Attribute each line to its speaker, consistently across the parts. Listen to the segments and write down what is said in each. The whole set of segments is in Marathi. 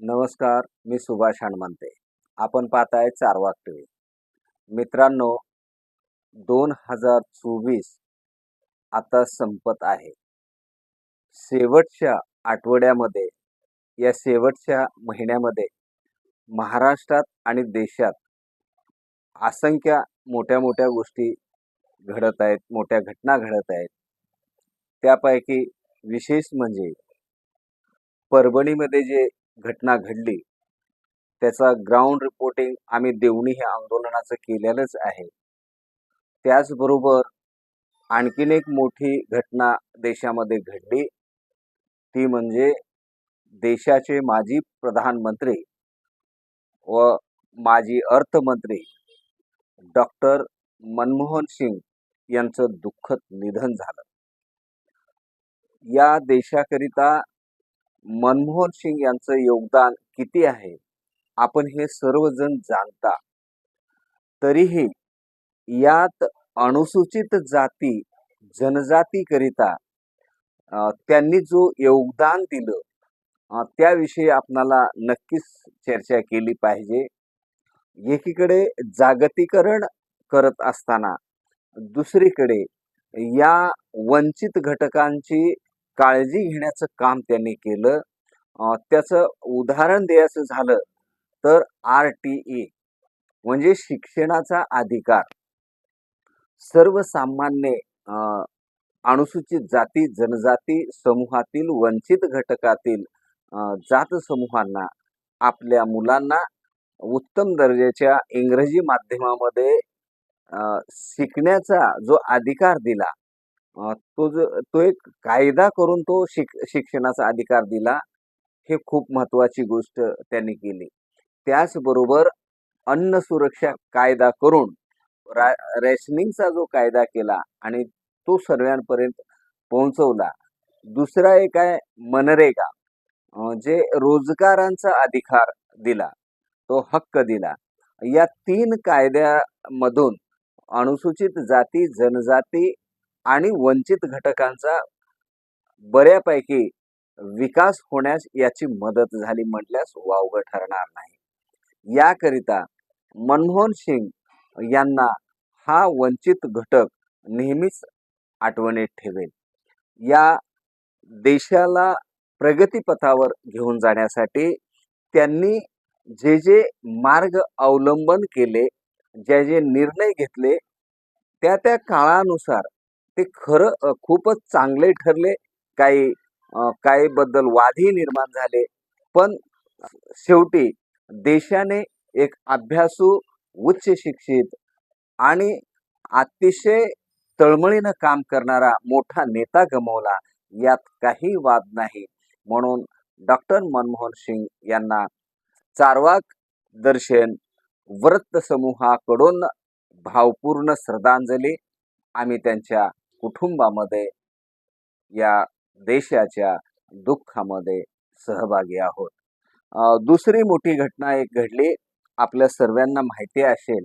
Speaker 1: नमस्कार मी सुभाष हणमंते आपण पाहताय चारवाक टी व्ही मित्रांनो दोन हजार चोवीस आता संपत आहे. शेवटच्या आठवड्यामध्ये या शेवटच्या महिन्यामध्ये महाराष्ट्रात आणि देशात असंख्य मोठ्या मोठ्या गोष्टी घडत आहेत मोठ्या घटना घडत आहेत. त्यापैकी विशेष म्हणजे परभणीमध्ये जे घटना घडली. त्याचा ग्राउंड रिपोर्टिंग आम्ही देवणी हे आंदोलनाचं केलेलंच आहे. त्याचबरोबर आणखीन एक मोठी घटना देशामध्ये घडली. ती म्हणजे देशाचे माजी प्रधानमंत्री व माजी अर्थमंत्री डॉक्टर मनमोहन सिंग यांचं दुःखद निधन झालं. या देशाकरिता मनमोहन सिंग यांचं योगदान किती आहे? आपण हे सर्वजण जाणता. तरीही यात अनुसूचित जाती जनजातीकरिता त्यांनी जो योगदान दिलं त्याविषयी आपणाला नक्कीच चर्चा केली पाहिजे. एकीकडे जागतिकरण करत असताना दुसरीकडे या वंचित घटकांची काळजी घेण्याचं काम त्यांनी केलं. त्याचं उदाहरण द्यायचं झालं तर आर टी ई म्हणजे शिक्षणाचा अधिकार. सर्वसामान्य अनुसूचित जाती जनजाती समूहातील वंचित घटकातील जात समूहांना आपल्या मुलांना उत्तम दर्जाच्या इंग्रजी माध्यमामध्ये शिकण्याचा जो अधिकार दिला. तो जो तो एक कायदा करून तो शिक शिक्षणाचा अधिकार दिला हे खूप महत्त्वाची गोष्ट त्यांनी केली. त्याचबरोबर अन्न सुरक्षा कायदा करून रा रेशनिंगचा जो कायदा केला आणि तो सर्वांपर्यंत पोहोचवला. दुसरा एक आहे मनरेगा जे रोजगारांचा अधिकार दिला तो हक्क दिला. या तीन कायद्यामधून अनुसूचित जाती जनजाती आणि वंचित घटकांचा बऱ्यापैकी विकास होण्यास याची मदत झाली म्हटल्यास वावगं ठरणार नाही. याकरिता मनमोहन सिंग यांना हा वंचित घटक नेहमीच आठवणीत ठेवेल. या देशाला प्रगतीपथावर घेऊन जाण्यासाठी त्यांनी जे जे मार्ग अवलंबन केले जे जे निर्णय घेतले त्या त्या काळानुसार ते खरं खूपच चांगले ठरले. काही काही बद्दल वादही निर्माण झाले. पण शेवटी देशाने एक अभ्यासू उच्च शिक्षित आणि अतिशय तळमळीनं काम करणारा मोठा नेता गमवला यात काही वाद नाही. म्हणून डॉक्टर मनमोहन सिंग यांना चारवाक दर्शन व्रत समूहाकडून भावपूर्ण श्रद्धांजली आम्ही त्यांच्या कुटुंबामध्ये या देशाच्या दुःखामध्ये सहभागी आहोत. दुसरी मोठी घटना एक घडली. आपल्या सर्वांना माहिती असेल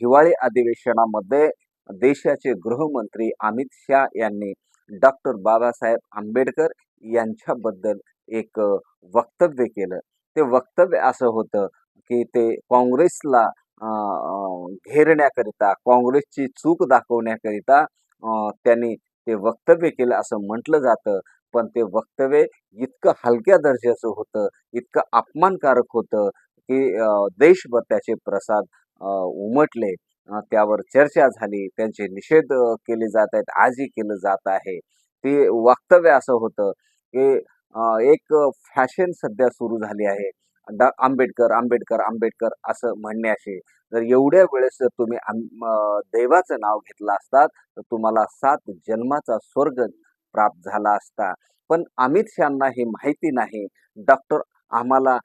Speaker 1: हिवाळी अधिवेशनामध्ये देशाचे गृहमंत्री अमित शाह यांनी डॉक्टर बाबासाहेब आंबेडकर यांच्याबद्दल एक वक्तव्य केलं. ते वक्तव्य असं होतं की ते काँग्रेसला घेरण्याकरिता काँग्रेसची चूक दाखवण्याकरिता त्यांनी ते वक्तव्य केलं असं म्हटलं जातं. पण ते वक्तव्य इतकं हलक्या दर्जाचं होतं इतकं अपमानकारक होतं की देशभर त्याचे प्रसाद उमटले. त्यावर चर्चा झाली त्यांचे निषेध केले जात आहेत आजही केलं जात आहे. ते वक्तव्य असं होतं की एक फॅशन सध्या सुरू झाली आहे. डा आंबेडकर आंबेडकर आंबेडकर असं म्हणण्याशी. जर एवढ्या वेळेस जर तुम्ही आम- देवाचं नाव घेतलं असतात तर तुम्हाला सात जन्माचा स्वर्ग प्राप्त झाला असता. पण अमित शहाना हे माहिती नाही. डॉक्टर आम्हाला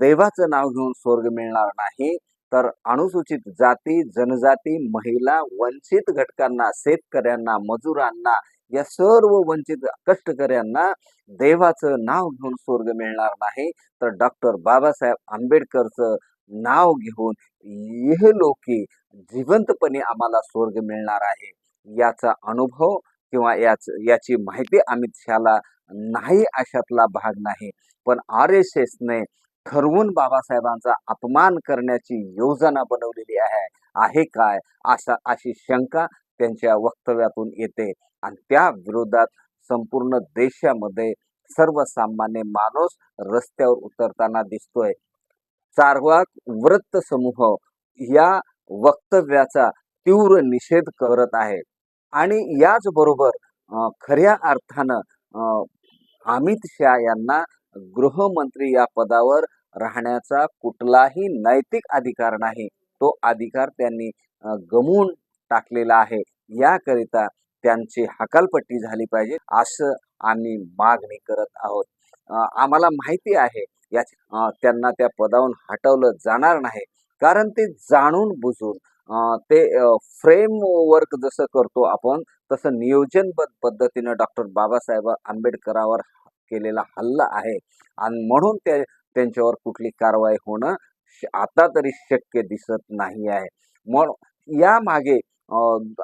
Speaker 1: देवाचं नाव घेऊन स्वर्ग मिळणार नाही. तर अनुसूचित जाती जनजाती महिला वंचित घटकांना शेतकऱ्यांना मजुरांना या सर्व वंचित कष्टकऱ्यांना देवाचं नाव घेऊन स्वर्ग मिळणार नाही. तर डॉक्टर बाबासाहेब आंबेडकरचं नाव घेऊन यह जिवंतपणे आम्हाला स्वर्ग मिळणार आहे. याचा अनुभव किंवा याच याची माहिती अमित शहाला नाही अशातला भाग नाही. पण आर एस एसने ठरवून बाबासाहेबांचा अपमान करण्याची योजना बनवलेली आहे. आहे काय? असा अशी शंका त्यांच्या वक्तव्यातून येते. आणि त्या विरोधात संपूर्ण देशामध्ये सर्वसामान्य माणूस रस्त्यावर उतरताना दिसतोय. चारवाक वृत्त समूह या वक्तव्याचा तीव्र निषेध करत आहे. आणि याच बरोबर अं, खऱ्या अर्थानं अं, अमित शहा यांना गृहमंत्री या पदावर राहण्याचा कुठलाही नैतिक अधिकार नाही. तो अधिकार त्यांनी गमवून टाकलेला आहे. याकरिता त्यांची हकालपट्टी झाली पाहिजे असं आम्ही मागणी करत आहोत. आम्हाला माहिती आहे या त्यांना त्या पदावरून हटवलं जाणार नाही. कारण ते जाणून बुजून ते फ्रेमवर्क जसं करतो आपण तसं नियोजनबद्ध पद्धतीनं डॉक्टर बाबासाहेब आंबेडकरावर केलेला हल्ला आहे. आणि म्हणून ते त्यांच्यावर कुठली कारवाई होणं श- आता तरी शक्य दिसत नाही आहे. म्हणून यामागे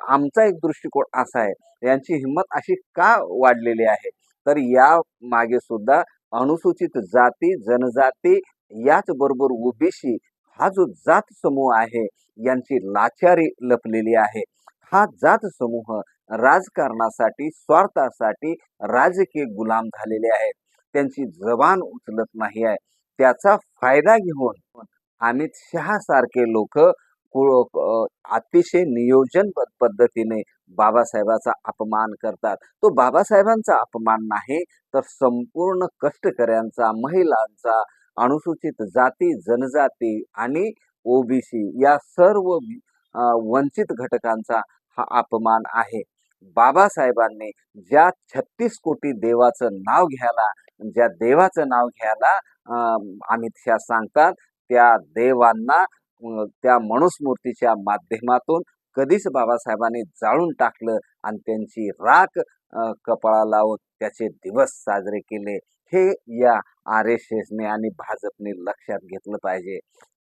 Speaker 1: आमचा एक दृष्टिकोन असा आहे यांची हिंमत अशी का वाढलेली आहे? तर या मागे सुद्धा अनुसूचित जाती जनजाती याच बरोबर ओबीसी हा जो जात समूह आहे यांची लाचारी लपलेली आहे. हा जात समूह राजकारणासाठी स्वार्थासाठी राजकीय गुलाम झालेले आहेत. त्यांची जबान उचलत नाही आहे. त्याचा फायदा घेऊन अमित शहा सारखे लोक अतिशय नियोजन पद्धतीने बाबासाहेबाचा अपमान करतात. तो बाबासाहेबांचा अपमान नाही तर संपूर्ण कष्टकऱ्यांचा महिलांचा अनुसूचित जाती जनजाती आणि ओबीसी या सर्व वंचित घटकांचा हा अपमान आहे. बाबासाहेबांनी ज्या छत्तीस कोटी देवाचं नाव घ्यायला ज्या देवाचं नाव घ्यायला अमित शहा सांगतात त्या देवांना त्या मनुस्मूर्तीच्या माध्यमातून कधीच बाबासाहेबांनी जाळून टाकलं आणि त्यांची राख कपाळा लावून त्याचे दिवस साजरे केले. हे या आर एस एसने आणि भाजपने लक्षात घेतलं पाहिजे.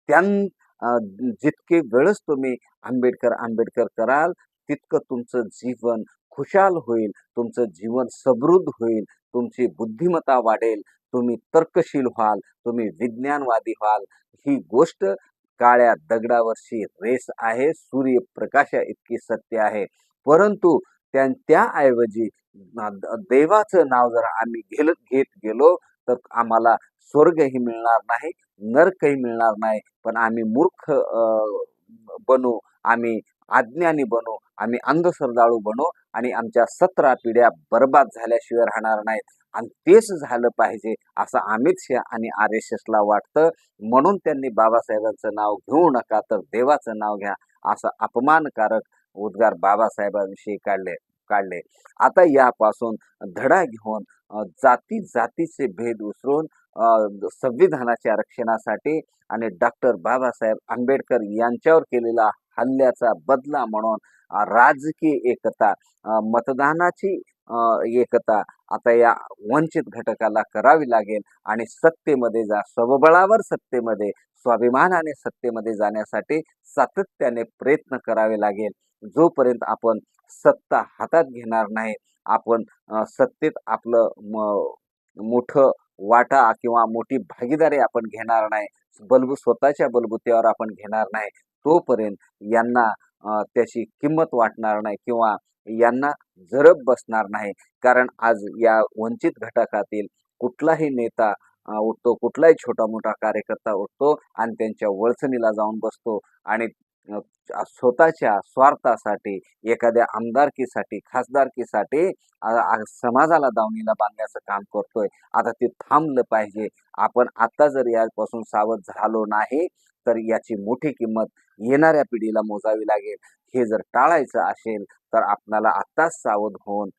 Speaker 1: त्यां जितके वेळच तुम्ही आंबेडकर आंबेडकर कराल तितकं तुमचं जीवन खुशाल होईल तुमचं जीवन समृद्ध होईल तुमची बुद्धिमत्ता वाढेल तुम्ही तर्कशील व्हाल तुम्ही विज्ञानवादी व्हाल. ही गोष्ट काळ्या दगडावरची रेस आहे. सूर्यप्रकाशा इतकी सत्य आहे. परंतु त्या त्याऐवजी देवाचं नाव जर आम्ही घेल घेत गेलो तर आम्हाला स्वर्गही मिळणार नाही नरकही मिळणार नाही. पण आम्ही मूर्ख बनू आम्ही अज्ञानी बनू आम्ही अंधश्रद्धाळू बनू आणि आमच्या सतरा पिढ्या बर्बाद झाल्याशिवाय राहणार नाहीत. आणि तेच झालं पाहिजे असं अमित शहा आणि आर एस एसला वाटतं. म्हणून त्यांनी बाबासाहेबांचं नाव घेऊ नका तर देवाचं नाव घ्या असं अपमानकारक उद्गार बाबासाहेबांविषयी काढले काढले. आता यापासून धडा घेऊन जाती जातीचे भेद उसरून संविधानाच्या रक्षणासाठी आणि डॉक्टर बाबासाहेब आंबेडकर यांच्यावर केलेला हल्ल्याचा बदला म्हणून राजकीय एकता मतदानाची एकता. आता या वंचित घटकाला करावी लागेल आणि सत्तेमध्ये जा स्वबळावर सत्तेमध्ये स्वाभिमानाने सत्तेमध्ये जाण्यासाठी सातत्याने प्रयत्न करावे लागेल. जोपर्यंत आपण सत्ता हातात घेणार नाही आपण सत्तेत आपलं म- मोठं वाटा किंवा मोठी भागीदारी आपण घेणार नाही बलबू स्वतःच्या बलबुत्यावर आपण घेणार नाही तोपर्यंत यांना त्याची किंमत वाटणार नाही किंवा यांना जरब बसणार नाही. कारण आज या वंचित घटकातील कुठलाही नेता उठतो कुठलाही छोटा मोठा कार्यकर्ता उठतो आणि त्यांच्या वळसणीला जाऊन बसतो आणि स्वतःच्या स्वार्थासाठी एखाद्या आमदारकीसाठी खासदारकीसाठी समाजाला दावणीला बांधण्याचं काम करतोय. आता ते थांबलं पाहिजे. आपण आता जर यापासून सावध झालो नाही तर याची मोठी किंमत येणाऱ्या पिढीला मोजावी लागेल. हे जर टाळायचं असेल तर आपणाला आत्ताच सावध होऊन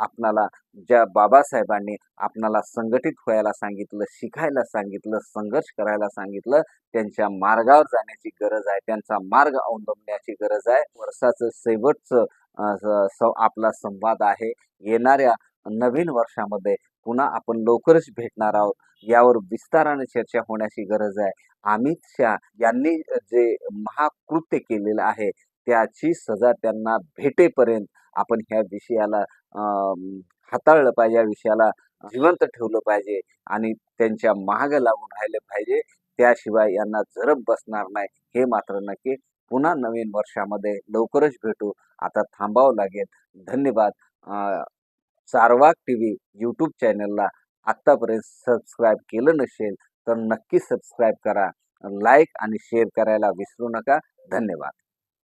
Speaker 1: आपणाला ज्या बाबासाहेबांनी आपणाला संघटित व्हायला सांगितलं शिकायला सांगितलं संघर्ष करायला सांगितलं त्यांच्या मार्गावर जाण्याची गरज आहे. त्यांचा मार्ग अवलंबण्याची गरज आहे. वर्षाचं शेवटचं स- आपला संवाद आहे. येणाऱ्या नवीन वर्षामध्ये पुन्हा आपण लवकरच भेटणार आहोत. यावर विस्ताराने चर्चा होण्याची गरज आहे. अमित शहा यांनी जे महाकृत्य केलेलं आहे त्याची सजा त्यांना भेटेपर्यंत आपण ह्या विषयाला हाताळलं पाहिजे या विषयाला जिवंत ठेवलं पाहिजे आणि त्यांच्या महाग लागून राहिलं पाहिजे. त्याशिवाय यांना झरप बसणार नाही. हे मात्र नक्की पुन्हा नवीन वर्षामध्ये लवकरच भेटू. आता थांबावं लागेल. धन्यवाद. चारवाक टी व्ही यूट्यूब चॅनलला आत्तापर्यंत सबस्क्राईब केलं नसेल तर नक्की सबस्क्राईब करा. लाईक आणि शेअर करायला विसरू नका. धन्यवाद.